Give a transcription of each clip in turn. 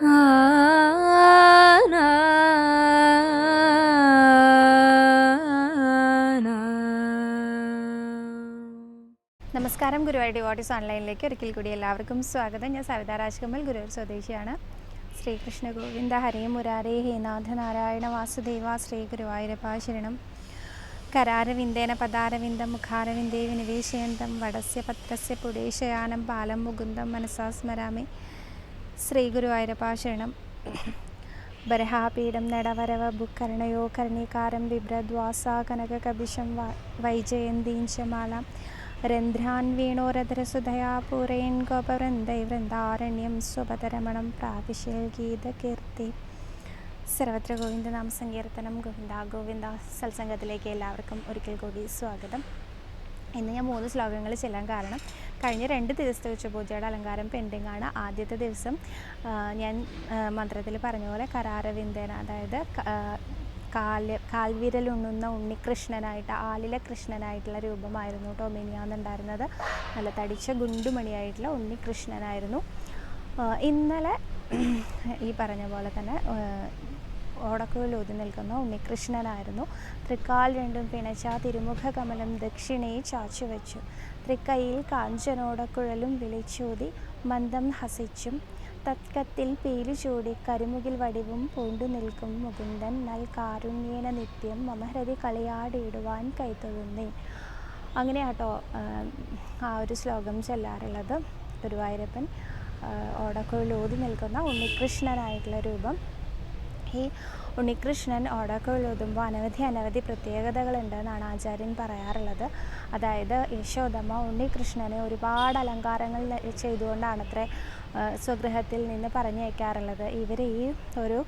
നമസ്കാരം ഗുരുവായൂർ ഡിവോട്ടീസ് ഓൺലൈനിലേക്ക് ഒരിക്കൽ കൂടി എല്ലാവർക്കും സ്വാഗതം. ഞാൻ സവിത രാജ്കമ്മൽ ഗുരുവായൂർ സ്വദേശിയാണ്. ശ്രീകൃഷ്ണ ഗോവിന്ദ ഹരേ മുരാരേ ഹേനാഥ നാരായണ വാസുദേവ ശ്രീ ഗുരുവായൂരപ്പ ശരണം. കരാരവിന്ദേന പദാരവിന്ദം മുഖാരവിന്ദേ വിനിവേശയന്തം വടസ്യ പത്രസ്യ പുടേശയാനം പാലം മുകുന്ദം മനസാ സ്മരാമി ശ്രീ ഗുരുവായൂരപ്പ ശരണം ബരഹാപീഠം നടവരവ ബുക്കർണയോ കർണികാരം ബിഭ്രദ്വാസാ കനക വൈജയന്തീഞ്ചമാല വൈജയന്തീം ശമാലാം രന്ധ്രാൻ വീണോരധരസുധയാ പൂരയൻ ഗോപവൃന്ദൈ വൃന്ദാരണ്യം സ്വപതരമണം പ്രാവിശ്യൽ ഗീതകീർത്തി. സർവത്ര ഗോവിന്ദ നാമ സങ്കീർത്തനം. ഗോവിന്ദ ഗോവിന്ദ സത്സംഗത്തിലേക്ക് എല്ലാവർക്കും ഒരിക്കൽ കൂടി സ്വാഗതം. ഇന്ന് ഞാൻ മൂന്ന് ശ്ലോകങ്ങൾ ചെല്ലാൻ കാരണം കഴിഞ്ഞ രണ്ട് ദിവസത്തെ ഉച്ചപൂജയുടെ അലങ്കാരം പെൻഡിങ് ആണ്. ആദ്യത്തെ ദിവസം ഞാൻ മന്ത്രത്തിൽ പറഞ്ഞ പോലെ കരാരവിന്ദേന അതായത് കാൽ കാൽവിരലുണ്ണുന്ന ഉണ്ണികൃഷ്ണനായിട്ട് ആലില കൃഷ്ണനായിട്ടുള്ള രൂപമായിരുന്നു കേട്ടോ മിനിയാന്നുണ്ടായിരുന്നത് നല്ല തടിച്ച ഗുണ്ടുമണിയായിട്ടുള്ള ഉണ്ണികൃഷ്ണനായിരുന്നു. ഇന്നലെ ഈ പറഞ്ഞ പോലെ തന്നെ ഓടക്കുഴൽ ഊതി നിൽക്കുന്ന ഉണ്ണികൃഷ്ണനായിരുന്നു. തൃക്കാൽ രണ്ടും പിണച്ച തിരുമുഖ കമലം ദക്ഷിണയെ ചാച്ചു വെച്ചു തൃക്കൈയിൽ കാഞ്ചനോടക്കുഴലും വിളിച്ചൂതി മന്ദം ഹസിച്ചും തത്കത്തിൽ പേരു ചൂടി കരിമുകിൽ വടിവും പൂണ്ടു നിൽക്കും മുകുന്ദൻ നൽ കാരുണ്യേന നിത്യം മമഹൃതി കളിയാടിയിടുവാൻ കൈത്തൊഴുന്നേ അങ്ങനെയാട്ടോ ആ ഒരു ശ്ലോകം ചെല്ലാറുള്ളത്. ഗുരുവായൂരപ്പൻ ഓടക്കുഴൽ ഊതി നിൽക്കുന്ന ഉണ്ണികൃഷ്ണനായിട്ടുള്ള രൂപം. ഈ ഉണ്ണികൃഷ്ണൻ ഓടക്കുഴൽ ഊതുമ്പോൾ അനവധി അനവധി പ്രത്യേകതകളുണ്ടെന്നാണ് ആചാര്യൻ പറയാറുള്ളത്. അതായത് യശോദമ്മ ഉണ്ണികൃഷ്ണനെ ഒരുപാട് അലങ്കാരങ്ങൾ ചെയ്തുകൊണ്ടാണ് അത്ര സ്വഗൃഹത്തിൽ നിന്ന് പറഞ്ഞയക്കാറുള്ളത്. ഇവർ ഈ ഒരു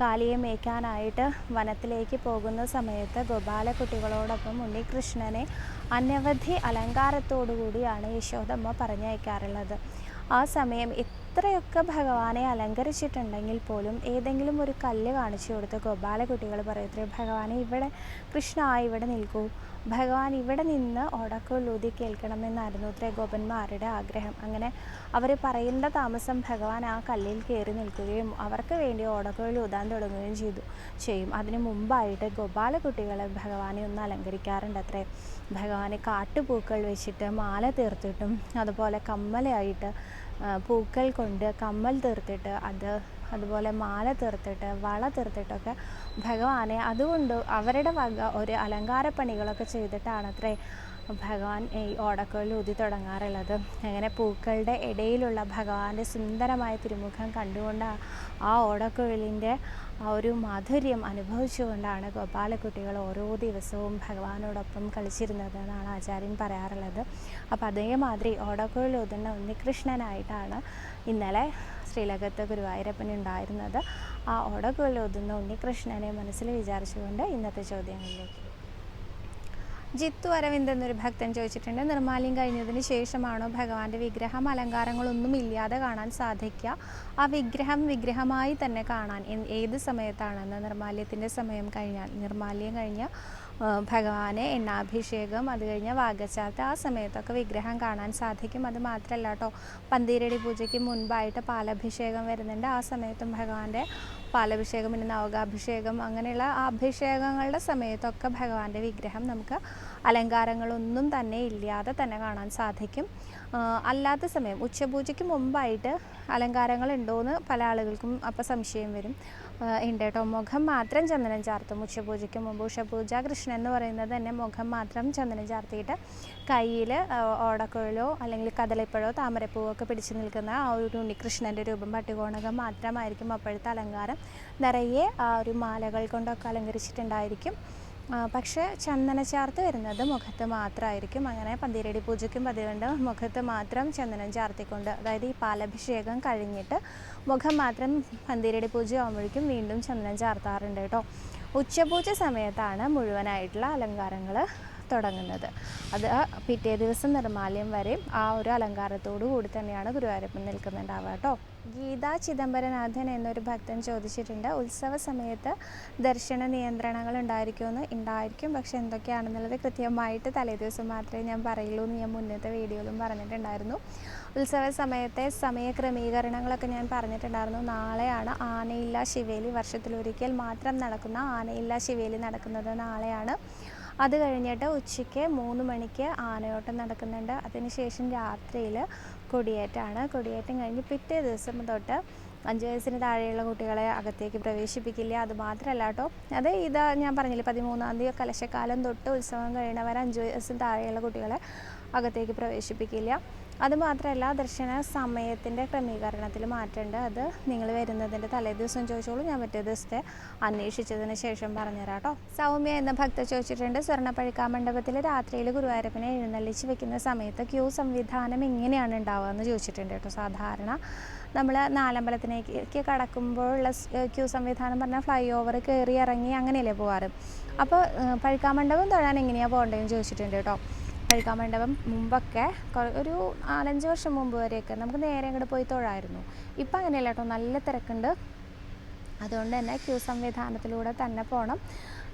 കാലിയെ മേയ്ക്കാനായിട്ട് വനത്തിലേക്ക് പോകുന്ന സമയത്ത് ഗോപാലക്കുട്ടികളോടൊപ്പം ഉണ്ണികൃഷ്ണനെ അനവധി അലങ്കാരത്തോടു കൂടിയാണ് യശോദമ്മ പറഞ്ഞയക്കാറുള്ളത്. ആ സമയം എത്രയൊക്കെ ഭഗവാനെ അലങ്കരിച്ചിട്ടുണ്ടെങ്കിൽ പോലും ഏതെങ്കിലും ഒരു കല്ല് കാണിച്ചു കൊടുത്ത് ഗോപാലകുട്ടികൾ പറയത്രേ ഭഗവാനെ ഇവിടെ കൃഷ്ണ ഇവിടെ നിൽക്കൂ. ഭഗവാൻ ഇവിടെ നിന്ന് ഓടക്കുള്ളൂതി കേൾക്കണമെന്നായിരുന്നു ത്രേഗോപന്മാരുടെ ആഗ്രഹം. അങ്ങനെ അവർ പറയേണ്ട താമസം ഭഗവാൻ ആ കല്ലിൽ കയറി നിൽക്കുകയും അവർക്ക് വേണ്ടി ഓടക്കുഴൽ ഊതാൻ തുടങ്ങുകയും ചെയ്തു. ചെയ്യും. അതിനു മുമ്പായിട്ട് ഗോപാലകുട്ടികൾ ഭഗവാനെ ഒന്ന് അലങ്കരിക്കാറുണ്ട് അത്രേ ഭഗവാനെ കാട്ടുപൂക്കൾ വെച്ചിട്ട് മാല തീർത്തിട്ടും അതുപോലെ കമ്മലായിട്ട് പൂക്കൾ കൊണ്ട് കമ്മൽ തീർത്തിട്ട് അത് അതുപോലെ മാല തീർത്തിട്ട് വള തീർത്തിട്ടൊക്കെ ഭഗവാനെ. അതുകൊണ്ട് അവരുടെ വക ഒരു അലങ്കാരപ്പണികളൊക്കെ ചെയ്തിട്ടാണ് അത്രേ ഭഗവാൻ ഈ ഓടക്കുഴൽ ഊതി തുടങ്ങാറുള്ളത്. അങ്ങനെ പൂക്കളുടെ ഇടയിലുള്ള ഭഗവാന്റെ സുന്ദരമായ തിരുമുഖം കണ്ടുകൊണ്ട് ആ- ആ ഓടക്കുഴലിന്റെ ആ ഒരു മാധുര്യം അനുഭവിച്ചുകൊണ്ടാണ് ഗോപാലക്കുട്ടികൾ ഓരോ ദിവസവും ഭഗവാനോടൊപ്പം കളിച്ചിരുന്നത് എന്നാണ് ആചാര്യൻ പറയാറുള്ളത്. അപ്പോൾ അതേമാതിരി ഓടക്കുഴൽ ഊതുന്ന ഉണ്ണികൃഷ്ണനായിട്ടാണ് ഇന്നലെ ശ്രീലകത്ത് ഗുരുവായൂരപ്പൻ ഉണ്ടായിരുന്നത്. ആ ഓടക്കുഴൽ ഊതുന്ന ഉണ്ണികൃഷ്ണനെ മനസ്സിൽ വിചാരിച്ചുകൊണ്ട് ഇന്നത്തെ ചോദ്യങ്ങളിലേക്ക് ജിത്തു അരവിന്ദ് എന്നൊരു ഭക്തൻ ചോദിച്ചിട്ടുണ്ട് നിർമ്മാല്യം കഴിഞ്ഞതിന് ശേഷമാണോ ഭഗവാന്റെ വിഗ്രഹം? അലങ്കാരങ്ങളൊന്നും ഇല്ലാതെ കാണാൻ സാധിക്കുക. ആ വിഗ്രഹം വിഗ്രഹമായി തന്നെ കാണാൻ ഏത് സമയത്താണെന്ന് നിർമ്മാല്യത്തിന്റെ സമയം കഴിഞ്ഞാൽ നിർമ്മാല്യം കഴിഞ്ഞ ഭഗവാനെ എണ്ണാഭിഷേകം അത് കഴിഞ്ഞ വാഗച്ചാർത്ത് ആ സമയത്തൊക്കെ വിഗ്രഹം കാണാൻ സാധിക്കും. അത് മാത്രമല്ല കേട്ടോ പന്തീരടി പൂജയ്ക്ക് മുൻപായിട്ട് പാലഭിഷേകം വരുന്നുണ്ട്. ആ സമയത്തും ഭഗവാന്റെ പാലഭിഷേകം പിന്നെ നവകാഭിഷേകം അങ്ങനെയുള്ള അഭിഷേകങ്ങളുടെ സമയത്തൊക്കെ ഭഗവാന്റെ വിഗ്രഹം നമുക്ക് അലങ്കാരങ്ങളൊന്നും തന്നെ ഇല്ലാതെ തന്നെ കാണാൻ സാധിക്കും. അല്ലാത്ത സമയം ഉച്ചപൂജയ്ക്ക് മുമ്പായിട്ട് അലങ്കാരങ്ങൾ ഉണ്ടോയെന്ന് പല ആളുകൾക്കും അപ്പോൾ സംശയം വരും. ഉണ്ട് കേട്ടോ മുഖം മാത്രം ചന്ദനം ചാർത്തും. ഉച്ചപൂജയ്ക്ക് മുമ്പ് ഉഷപൂജ കൃഷ്ണൻ എന്ന് പറയുന്നത് തന്നെ മുഖം മാത്രം ചന്ദനം ചാർത്തിയിട്ട് കയ്യിൽ ഓടക്കുഴലോ അല്ലെങ്കിൽ കദളിപ്പഴോ താമരപ്പൂവോ ഒക്കെ പിടിച്ചു നിൽക്കുന്ന ആ ഒരു ഉണ്ണികൃഷ്ണന്റെ രൂപം. പട്ടുകോണകം മാത്രമായിരിക്കും അപ്പോഴത്തെ അലങ്കാരം. നിറയെ ആ ഒരു മാലകൾ കൊണ്ടൊക്കെ അലങ്കരിച്ചിട്ടുണ്ടായിരിക്കും. ആ, ചന്ദന ചാർത്ത് വരുന്നത് മുഖത്ത് മാത്രമായിരിക്കും അങ്ങനെ പന്തിരടി പൂജയ്ക്കും പതിവുണ്ട്. മുഖത്ത് മാത്രം ചന്ദനം ചാർത്തിക്കൊണ്ട് അതായത് ഈ പാലഭിഷേകം കഴിഞ്ഞിട്ട് മുഖം മാത്രം പന്തിരടി പൂജ ആകുമ്പോഴേക്കും വീണ്ടും ചന്ദനം ചാർത്താറുണ്ട് കേട്ടോ. ഉച്ചപൂജ സമയത്താണ് മുഴുവനായിട്ടുള്ള അലങ്കാരങ്ങൾ തുടങ്ങുന്നത്. അത് പിറ്റേ ദിവസം നിർമാല്യം വരെ ആ ഒരു അലങ്കാരത്തോടു കൂടി തന്നെയാണ് ഗുരുവായൂരപ്പൻ നിൽക്കുന്നുണ്ടാവുക കേട്ടോ. ഗീതാ ചിദംബരനാഥൻ എന്നൊരു ഭക്തൻ ചോദിച്ചിട്ടുണ്ട്. ഉത്സവ സമയത്ത് ദർശന നിയന്ത്രണങ്ങൾ ഉണ്ടായിരിക്കുമെന്ന് ഉണ്ടായിരിക്കും. പക്ഷെ എന്തൊക്കെയാണെന്നുള്ളത് കൃത്യമായിട്ട് തലേദിവസം മാത്രമേ ഞാൻ പറയുള്ളൂ എന്ന് ഞാൻ മുന്നത്തെ വീഡിയോയിലും പറഞ്ഞിട്ടുണ്ടായിരുന്നു. ഉത്സവ സമയത്തെ സമയ ക്രമീകരണങ്ങളൊക്കെ ഞാൻ പറഞ്ഞിട്ടുണ്ടായിരുന്നു. നാളെയാണ് ആനയില്ല ശിവേലി വർഷത്തിലൊരിക്കൽ മാത്രം നടക്കുന്ന ആനയില്ല ശിവേലി നടക്കുന്നത് നാളെയാണ്. അത് കഴിഞ്ഞിട്ട് ഉച്ചയ്ക്ക് മൂന്ന് മണിക്ക് ആനയോട്ടം നടക്കുന്നുണ്ട്. അതിനുശേഷം രാത്രിയിൽ കൊടിയേറ്റാണ്. കൊടിയേറ്റം കഴിഞ്ഞ് പിറ്റേ ദിവസം തൊട്ട് അഞ്ച് വയസ്സിന് താഴെയുള്ള കുട്ടികളെ അകത്തേക്ക് പ്രവേശിപ്പിക്കില്ല. അത് മാത്രമല്ല കേട്ടോ. അത് ഇത് ഞാൻ പറഞ്ഞില്ല പതിമൂന്നാം തീയതി കലശക്കാലം തൊട്ട് ഉത്സവം കഴിയണവരെ അഞ്ച് വയസ്സിന് താഴെയുള്ള കുട്ടികളെ അകത്തേക്ക് പ്രവേശിപ്പിക്കില്ല. അതുമാത്രമല്ല ദർശന സമയത്തിന്റെ ക്രമീകരണത്തിൽ മാറ്റമുണ്ട് അത് നിങ്ങൾ വരുന്നതിന്റെ തലേദിവസം ചോദിച്ചോളൂ. ഞാൻ മറ്റേ ദിവസത്തെ അന്വേഷിച്ചതിന് ശേഷം പറഞ്ഞുതരാം കേട്ടോ. സൗമ്യ എന്ന ഭക്ത ചോദിച്ചിട്ടുണ്ട്. സ്വർണപ്പഴിക്കാ മണ്ഡപത്തിൽ രാത്രിയിൽ ഗുരുവായൂരപ്പനെ എഴുന്നള്ളിച്ച് വെക്കുന്ന സമയത്ത് ക്യൂ സംവിധാനം എങ്ങനെയാണ് ഉണ്ടാവുക എന്ന് ചോദിച്ചിട്ടുണ്ട് കേട്ടോ. സാധാരണ നമ്മൾ നാലമ്പലത്തിലേക്ക് കടക്കുമ്പോഴുള്ള ക്യൂ സംവിധാനം പറഞ്ഞാൽ ഫ്ലൈ ഓവർ കയറി ഇറങ്ങി അങ്ങനെയല്ലേ പോകാറ് അപ്പോൾ പഴുക്കാമണ്ഡപം തൊഴാൻ എങ്ങനെയാണ് പോകേണ്ടതെന്ന് ചോദിച്ചിട്ടുണ്ട് കേട്ടോ. പഴുക്കാമണ്ഡപം മുമ്പൊക്കെ കൊ- ഒരു നാലഞ്ച് വർഷം മുമ്പ് വരെയൊക്കെ നമുക്ക് നേരെ അങ്ങോട്ട് പോയി തൊഴായിരുന്നു. ഇപ്പം അങ്ങനെയല്ല കേട്ടോ നല്ല തിരക്കുണ്ട്. അതുകൊണ്ട് തന്നെ ക്യൂ സംവിധാനത്തിലൂടെ തന്നെ പോകണം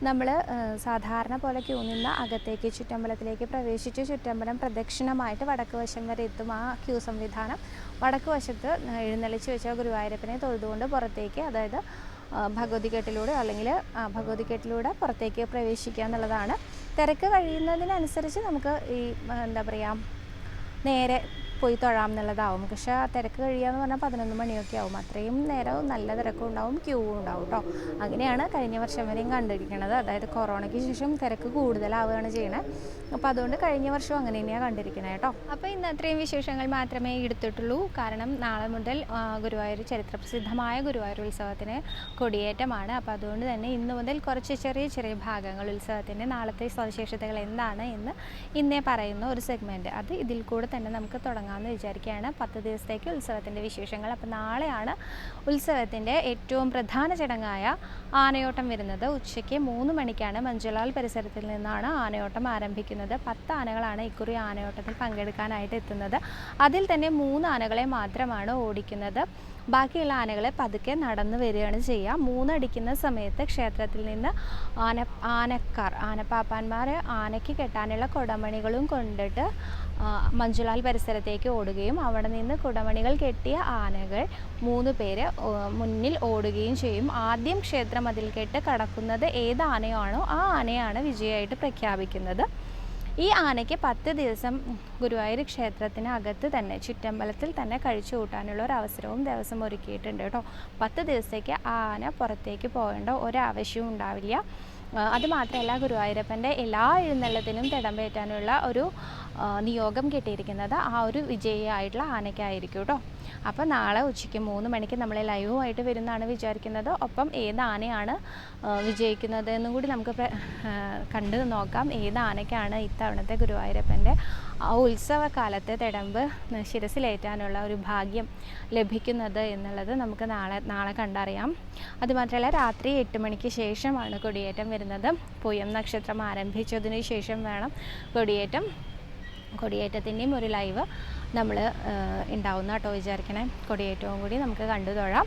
നമ്മൾ സാധാരണ പോലെ ക്യൂ നിന്ന് അകത്തേക്ക് ചുറ്റമ്പലത്തിലേക്ക് പ്രവേശിച്ച് ചുറ്റമ്പലം പ്രദക്ഷിണമായിട്ട് വടക്ക് വശം വരെ എത്തും. ആ ക്യൂ സംവിധാനം വടക്ക് വശത്ത് എഴുന്നള്ളിച്ച് വെച്ച ഗുരുവായൂരപ്പനെ തൊഴുതുകൊണ്ട് പുറത്തേക്ക് അതായത് ഭഗവതി ഭഗവതിക്കെട്ടിലൂടെ അല്ലെങ്കിൽ ഭഗവതിക്കെട്ടിലൂടെ പുറത്തേക്ക് പ്രവേശിക്കുക എന്നുള്ളതാണ്. തിരക്ക് കഴിയുന്നതിനനുസരിച്ച് നമുക്ക് ഈ എന്താ പറയുക നേരെ പോയി തൊഴാം എന്നുള്ളതാവും. പക്ഷെ ആ തിരക്ക് കഴിയുക എന്ന് പറഞ്ഞാൽ പതിനൊന്ന് മണിയൊക്കെ ആവും. അത്രയും നേരം നല്ല തിരക്കും ഉണ്ടാവും ക്യൂ ഉണ്ടാവും കേട്ടോ അങ്ങനെയാണ് കഴിഞ്ഞ വർഷം വരെയും കണ്ടിരിക്കുന്നത് അതായത് കൊറോണയ്ക്ക് ശേഷം തിരക്ക് കൂടുതലാവുകയാണ് ചെയ്യണത് അപ്പോൾ അതുകൊണ്ട് കഴിഞ്ഞ വർഷം അങ്ങനെ തന്നെയാണ് കണ്ടിരിക്കുന്നത് കേട്ടോ അപ്പോൾ ഇന്ന് അത്രയും വിശേഷങ്ങൾ മാത്രമേ എടുത്തിട്ടുള്ളൂ. കാരണം നാളെ മുതൽ ഗുരുവായൂർ ചരിത്രപ്രസിദ്ധമായ ഗുരുവായൂർ ഉത്സവത്തിന് കൊടിയേറ്റമാണ്. അപ്പോൾ അതുകൊണ്ട് തന്നെ ഇന്ന് മുതൽ കുറച്ച് ചെറിയ ചെറിയ ഭാഗങ്ങൾ ഉത്സവത്തിന്റെ നാളത്തെ സവിശേഷതകൾ എന്താണ് എന്ന് ഇന്നേ പറയുന്ന ഒരു സെഗ്മെന്റ് അത് ഇതിൽ കൂടെ തന്നെ നമുക്ക് തുടങ്ങാമെന്ന് വിചാരിക്കുകയാണ്. പത്ത് ദിവസത്തേക്ക് ഉത്സവത്തിന്റെ വിശേഷങ്ങൾ. അപ്പോൾ നാളെയാണ് ഉത്സവത്തിന്റെ ഏറ്റവും പ്രധാന ചടങ്ങായ ആനയോട്ടം വരുന്നത്. ഉച്ചയ്ക്ക് മൂന്ന് മണിക്കാണ് മഞ്ജുലാൽ പരിസരത്തിൽ നിന്നാണ് ആനയോട്ടം ആരംഭിക്കുന്നത്. പത്ത് ആനകളാണ് ഇക്കുറി ആനയോട്ടത്തിൽ പങ്കെടുക്കാനായിട്ട് എത്തുന്നത്. അതിൽ തന്നെ മൂന്ന് ആനകളെ മാത്രമാണ് ഓടിക്കുന്നത്. ബാക്കിയുള്ള ആനകളെ പതുക്കെ നടന്നു വരികയാണ് ചെയ്യുക. മൂന്നടിക്കുന്ന സമയത്ത് ക്ഷേത്രത്തിൽ നിന്ന് ആന ആനക്കാർ ആനപ്പാപ്പാന്മാർ ആനയ്ക്ക് കെട്ടാനുള്ള കൊടമണികളും കൊണ്ടിട്ട് മഞ്ജുലാൽ പരിസരത്തേക്ക് ഓടുകയും അവിടെ നിന്ന് കുടമണികൾ കെട്ടിയ ആനകൾ മൂന്ന് പേര് മുന്നിൽ ഓടുകയും ചെയ്യും. ആദ്യം ക്ഷേത്ര മതിൽ കെട്ട് കടക്കുന്നത് ഏത് ആനയാണോ ആ ആനയാണ് വിജയമായിട്ട് പ്രഖ്യാപിക്കുന്നത്. ഈ ആനയ്ക്ക് പത്ത് ദിവസം ഗുരുവായൂർ ക്ഷേത്രത്തിന് അകത്ത് തന്നെ ചുറ്റമ്പലത്തിൽ തന്നെ കഴിച്ചു കൂട്ടാനുള്ള ഒരു അവസരവും ദിവസം ഒരുക്കിയിട്ടുണ്ട് കേട്ടോ. പത്ത് ദിവസത്തേക്ക് ആ ആന പുറത്തേക്ക് പോകേണ്ട ഒരാവശ്യവും ഉണ്ടാവില്ല. ആ, അത് മാത്രമല്ല ഗുരുവായൂരപ്പന്റെ എല്ലാ എഴുന്നള്ളത്തിനും തിടമ്പേറ്റാനുള്ള ഒരു നിയോഗം കിട്ടിയിരിക്കുന്നത് ആ ഒരു വിജയിയായിട്ടുള്ള ആനയ്ക്കായിരിക്കും കേട്ടോ അപ്പോൾ നാളെ ഉച്ചയ്ക്ക് മൂന്ന് മണിക്ക് നമ്മൾ ലൈവുമായിട്ട് വരുന്നതാണ് വിചാരിക്കുന്നത്. ഒപ്പം ഏത് ആനയാണ് വിജയിക്കുന്നത് എന്നും കൂടി നമുക്ക് കണ്ട് നോക്കാം. ഏത് ആനയ്ക്കാണ് ഇത്തവണത്തെ ഗുരുവായൂരപ്പന്റെ ആ ഉത്സവകാലത്തെ തിടമ്പ് ശിരസിലേറ്റാനുള്ള ഒരു ഭാഗ്യം ലഭിക്കുന്നത് എന്നുള്ളത് നമുക്ക് നാളെ നാളെ കണ്ടറിയാം. അതുമാത്രമല്ല രാത്രി എട്ട് മണിക്ക് ശേഷമാണ് കൊടിയേറ്റം വരുന്നത്. പൂയം നക്ഷത്രം ആരംഭിച്ചതിന് ശേഷം വേണം കൊടിയേറ്റം. കൊടിയേറ്റത്തിന്റെയും ഒരു ലൈവ് നമ്മൾ ഉണ്ടാവുന്ന കേട്ടോ വിചാരിക്കണേ. കൊടിയേറ്റവും കൂടി നമുക്ക് കണ്ടു തൊഴാം.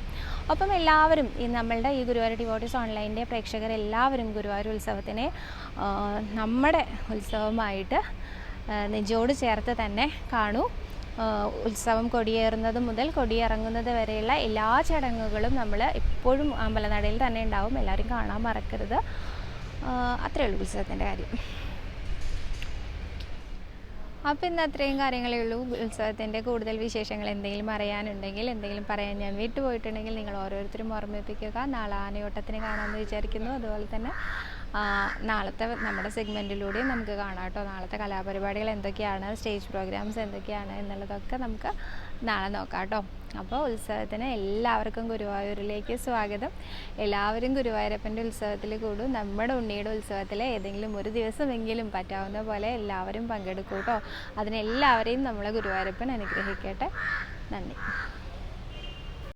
ഒപ്പം എല്ലാവരും ഈ നമ്മളുടെ ഈ ഗുരുവായൂർ ഡിവോട്ടീസ് ഓൺലൈന്റെ പ്രേക്ഷകർ എല്ലാവരും ഗുരുവായൂർ ഉത്സവത്തിനെ നമ്മുടെ ഉത്സവമായിട്ട് നെഞ്ചോട് ചേർത്ത് തന്നെ കാണൂ. ഉത്സവം കൊടിയേറുന്നത് മുതൽ കൊടിയിറങ്ങുന്നത് വരെയുള്ള എല്ലാ ചടങ്ങുകളും നമ്മൾ എപ്പോഴും അമ്പലനടയിൽ തന്നെ ഉണ്ടാവും എല്ലാവരും കാണാൻ മറക്കരുത്. അത്രയേ ഉള്ളൂ ഉത്സവത്തിന്റെ കാര്യം. അപ്പോൾ ഇന്ന് അത്രയും കാര്യങ്ങളേ ഉള്ളൂ. ഉത്സവത്തിന്റെ കൂടുതൽ വിശേഷങ്ങൾ എന്തെങ്കിലും അറിയാനുണ്ടെങ്കിൽ എന്തെങ്കിലും പറയാൻ ഞാൻ വിട്ടുപോയിട്ടുണ്ടെങ്കിൽ നിങ്ങൾ ഓരോരുത്തരും ഓർമ്മിപ്പിക്കുക. നാളെ ആനയോട്ടത്തിന് കാണാമെന്ന് വിചാരിക്കുന്നു. അതുപോലെ തന്നെ നാളത്തെ നമ്മുടെ സെഗ്മെന്റിലൂടെയും നമുക്ക് കാണാം കേട്ടോ. നാളത്തെ കലാപരിപാടികൾ എന്തൊക്കെയാണ് സ്റ്റേജ് പ്രോഗ്രാംസ് എന്തൊക്കെയാണ് എന്നുള്ളതൊക്കെ നമുക്ക് നാളെ നോക്കാം കേട്ടോ. അപ്പോൾ ഉത്സവത്തിന് എല്ലാവർക്കും ഗുരുവായൂരിലേക്ക് സ്വാഗതം. എല്ലാവരും ഗുരുവായൂരപ്പന്റെ ഉത്സവത്തിൽ കൂടും. നമ്മുടെ ഉണ്ണിയുടെ ഉത്സവത്തിൽ ഏതെങ്കിലും ഒരു ദിവസമെങ്കിലും പറ്റാവുന്ന പോലെ എല്ലാവരും പങ്കെടുക്കൂട്ടോ കേട്ടോ. അതിനെല്ലാവരെയും നമ്മളെ ഗുരുവായൂരപ്പൻ അനുഗ്രഹിക്കട്ടെ. നന്ദി.